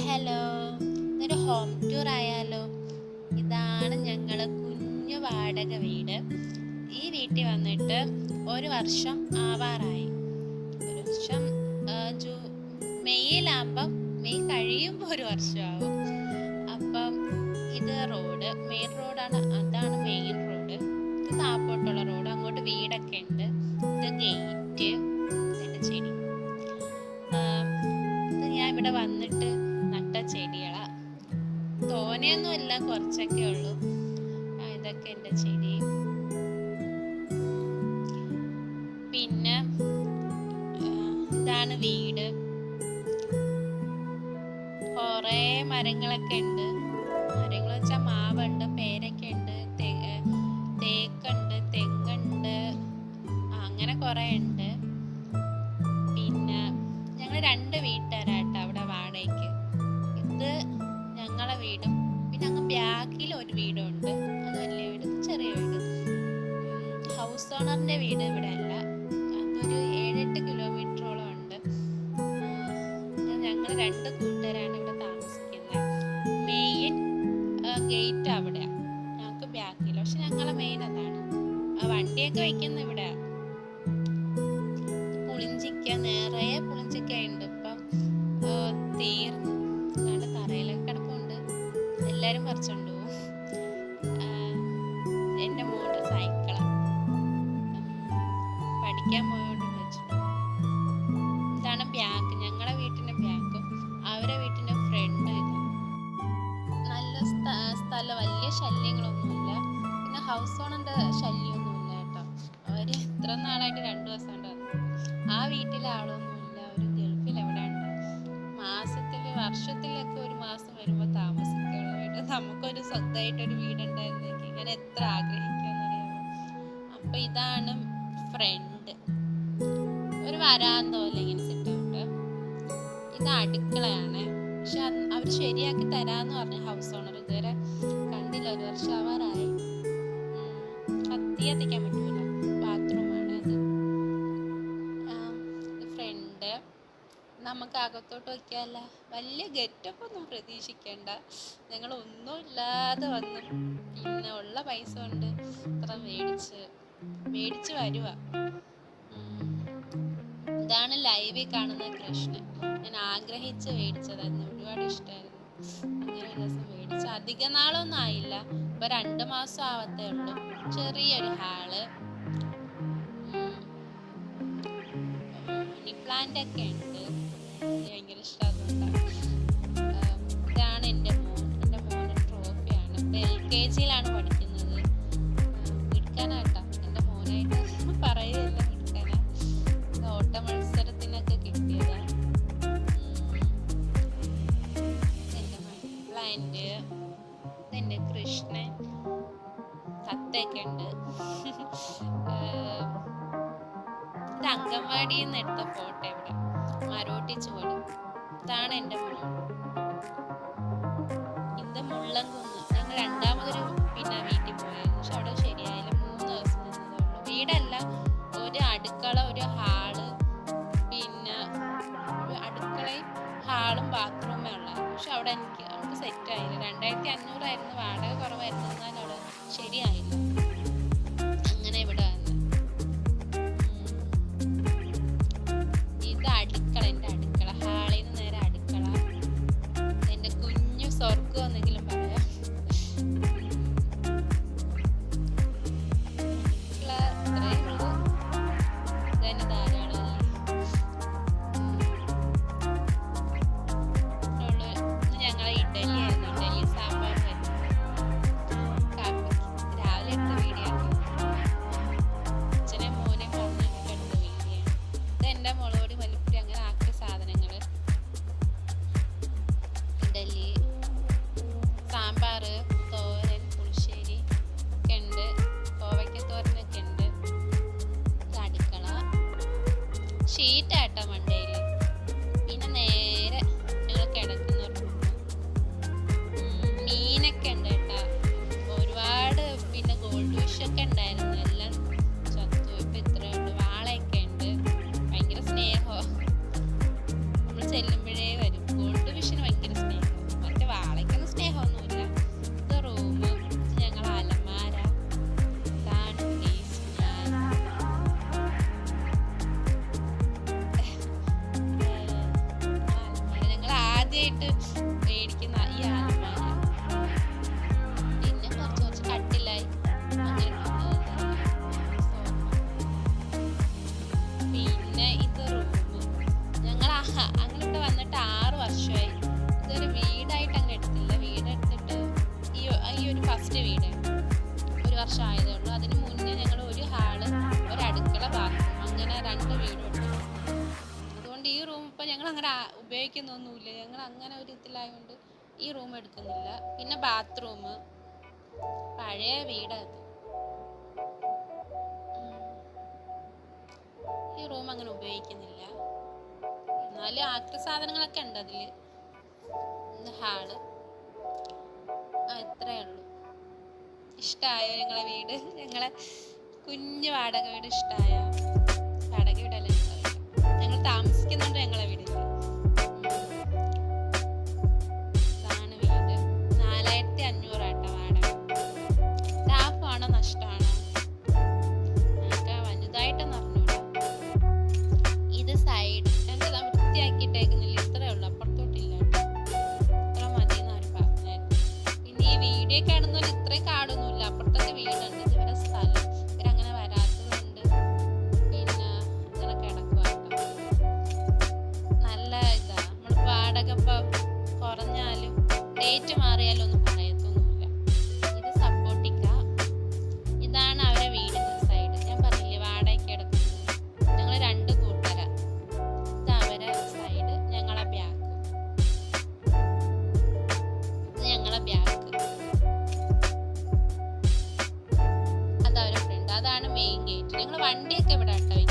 Hello ഇതൊരു home tour ആയാലോ? ഇതാണ് ഞങ്ങളെ കുഞ്ഞു വാടക വീട്. ഈ വീട്ടിൽ വന്നിട്ട് ഒരു വർഷം ആവാറായി. ഒരു വർഷം മെയ്യിലാകുമ്പം മെയ് കഴിയുമ്പോൾ ഒരു വർഷമാവും. അപ്പം ഇത് റോഡ് മെയിൻ റോഡാണ് അതാണ് മെയിൻ റോഡ് ഇത് താപ്പോട്ടുള്ള റോഡ് അങ്ങോട്ട് വീടൊക്കെ ഉണ്ട്. ഇത് ഗേറ്റ് ഇതിന്റെ ചെടി. ഇത് ഞാൻ ഇവിടെ വന്നിട്ട് തോനെയൊന്നുമില്ല കുറച്ചൊക്കെ ഉള്ളൂ. ഇതൊക്കെ എന്റെ ചെടി. പിന്നെ ഇതാണ് വീട്. കുറേ മരങ്ങളൊക്കെ ഉണ്ട്. മരങ്ങൾ വെച്ചാൽ മാവുണ്ട് പേരൊക്കെ ഉണ്ട് തേക്കുണ്ട് തെങ്ങുണ്ട് അങ്ങനെ കുറേ ഉണ്ട്. പിന്നെ ഞങ്ങൾ രണ്ട് വീട്ടുകാരാട്ടോ വീട് ഇവിടെ അല്ല. അതൊരു ഏഴെട്ട് കിലോമീറ്ററോളം ഉണ്ട്. ഞങ്ങൾ രണ്ട് കൂട്ടുകാരാണ് ഇവിടെ താമസിക്കുന്നത് മെയിൻ ഗേറ്റ് അവിടെയാണ് ഞങ്ങൾക്ക് ബാക്കിൽ പക്ഷെ ഞങ്ങളെ മെയിൻ അതാണ്. വണ്ടിയൊക്കെ വയ്ക്കുന്ന ഇവിടെ പുളിഞ്ചിക്ക നിറയെ പുളിഞ്ചിക്ക ഉണ്ട് പഠിക്കാൻ പോയോണ്ട് വെച്ചിട്ട് ഇതാണ് ബാങ്ക് ഞങ്ങളുടെ വീട്ടിന്റെ ബാങ്കും അവരെ വീട്ടിന്റെ ഫ്രണ്ട് നല്ല സ്ഥല വലിയ ശല്യങ്ങളൊന്നുമില്ല. പിന്നെ ഹൗസ് ഓണറിന്റെ ശല്യമൊന്നുമില്ല കേട്ടോ. അവർ ഇത്ര നാളായിട്ട് രണ്ടു ദിവസം കൊണ്ട് വന്നു. ആ വീട്ടിലെ ആളൊന്നുമില്ല. ഒരു ഗൾഫിൽ എവിടെ ഉണ്ട് മാസത്തിൽ വർഷത്തിലൊക്കെ ഒരു മാസം വരുമ്പോൾ താമസിക്കുള്ള വീട് നമുക്കൊരു സ്വന്തമായിട്ടൊരു വീടുണ്ടായിരുന്നെങ്കിൽ ഇങ്ങനെ എത്ര ആഗ്രഹിക്കാന്നറിയാമോ അപ്പൊ ഇതാണ് ഫ്രണ്ട് ഒരു വരാന്തോ ഇങ്ങനെ സെറ്റ് ഇത് അടുക്കളയാണ്. പക്ഷെ അവർ ശരിയാക്കി തരാന്ന് പറഞ്ഞ ഹൗസ് ഓണർ ഇതുവരെ കണ്ടില്ല. ഒരു വർഷം ആവാറായി. കത്തി പറ്റൂല. ബാത്റൂമാണ് അത്. ഫ്രണ്ട് നമുക്ക് അകത്തോട്ട് വയ്ക്കാല്ല വലിയ ഗെറ്റപ്പ് ഒന്നും പ്രതീക്ഷിക്കേണ്ട. ഞങ്ങൾ ഒന്നും ഇല്ലാതെ വന്നു. പിന്നെ ഉള്ള പൈസ കൊണ്ട് ഇത്ര മേടിച്ച് മേടിച്ച് വരുക ഇതാണ് ലൈവിൽ കാണുന്ന കൃഷ്ണൻ. ഞാൻ ആഗ്രഹിച്ച് മേടിച്ചതായിരുന്നു ഒരുപാട് ഇഷ്ടമായിരുന്നു അങ്ങനെ ഒരു ദിവസം മേടിച്ചു അധിക നാളൊന്നും ആയില്ല. ഇപ്പൊ രണ്ട് മാസം ആവത്തേ ഉള്ളൂ. ചെറിയൊരു ഹാൾ. മണി പ്ലാന്റ് ഒക്കെ ഉണ്ട്. ഭയങ്കര ഇഷ്ടമാണ് ഇതാണ് എന്റെ മോൻ. എന്റെ മോന്റെ ട്രോഫിയാണ് എൽ കെ ജിയിലാണ് പഠിക്കുന്നത്. തത്തയൊക്കെ ഉണ്ട് ഇത് അംഗൻവാടിയിൽ നിന്ന് എടുത്ത ഫോട്ടോ ഇവിടെ. മരോട്ടി ചുവട് ഇതാണ് എന്റെ മോൾ. ഇത് മുള്ളംകുന്ന് ഞങ്ങൾ രണ്ടാമതൊരു പിന്നെ വീട്ടിൽ പോയത് പക്ഷെ അവിടെ ശരിയായില്ല. മൂന്ന് ദിവസം നിന്നതുള്ളൂ വീടല്ല. ഒരു അടുക്കള ഒരു ഹാൾ പിന്നെ അടുക്കളയും ഹാളും ബാത്റൂമേ ഉള്ളായിരുന്നു. പക്ഷെ അവിടെ എനിക്ക് നമുക്ക് സെറ്റ് ആയില്ല. രണ്ടായിരത്തി അഞ്ഞൂറായിരുന്നു. വാടക കുറവായിരുന്നു. എന്നാലും അവിടെ ശരിയായില്ല. ചെല്ലുമ്പോഴേ വരും. ഗോൾഡ് ഫിഷിന് ഭയങ്കര സ്നേഹം. മറ്റേ വാളയ്ക്കൊന്നും സ്നേഹമൊന്നുമില്ല. ഇത് റൂം ഞങ്ങൾ അലമാര താണ്ടി അലമാര. ഞങ്ങൾ ആദ്യമായിട്ട് മേടിക്കുന്ന ഈ വർഷമായി ഇതൊരു വീടായിട്ട് അങ്ങ് എടുത്തില്ല. വീടെടുത്തിട്ട് ഈ ഈ ഒരു ഫസ്റ്റ് വീട് ഒരു വർഷം ആയതേ ഉള്ളൂ അതിന് മുന്നേ ഞങ്ങൾ ഒരു ഹാൾ ഒരു അടുക്കള ബാത്റൂം അങ്ങനെ രണ്ട് വീടുണ്ട് അതുകൊണ്ട് ഈ റൂം ഇപ്പം ഞങ്ങൾ അങ്ങനെ ഉപയോഗിക്കുന്നൊന്നുമില്ല. ഞങ്ങൾ അങ്ങനെ ഒരു ഇതിലായതുകൊണ്ട് ഈ റൂം എടുക്കുന്നില്ല. പിന്നെ ബാത്റൂം. പഴയ വീടത് ഈ റൂം അങ്ങനെ ഉപയോഗിക്കുന്നില്ല. എന്നാലും ആക്രി സാധനങ്ങളൊക്കെ ഉണ്ട് അതിൽ ഹാൾ. ഇത്രയേ ഉള്ളൂ. ഇഷ്ടമായോ ഞങ്ങളെ വീട്? ഞങ്ങളെ കുഞ്ഞു വാടക വീട് ഇഷ്ടമായ അതാണ് മെയിൻ ഗേറ്റ് ഞങ്ങൾ വണ്ടിയൊക്കെ ഇവിടെ ആട്ടോ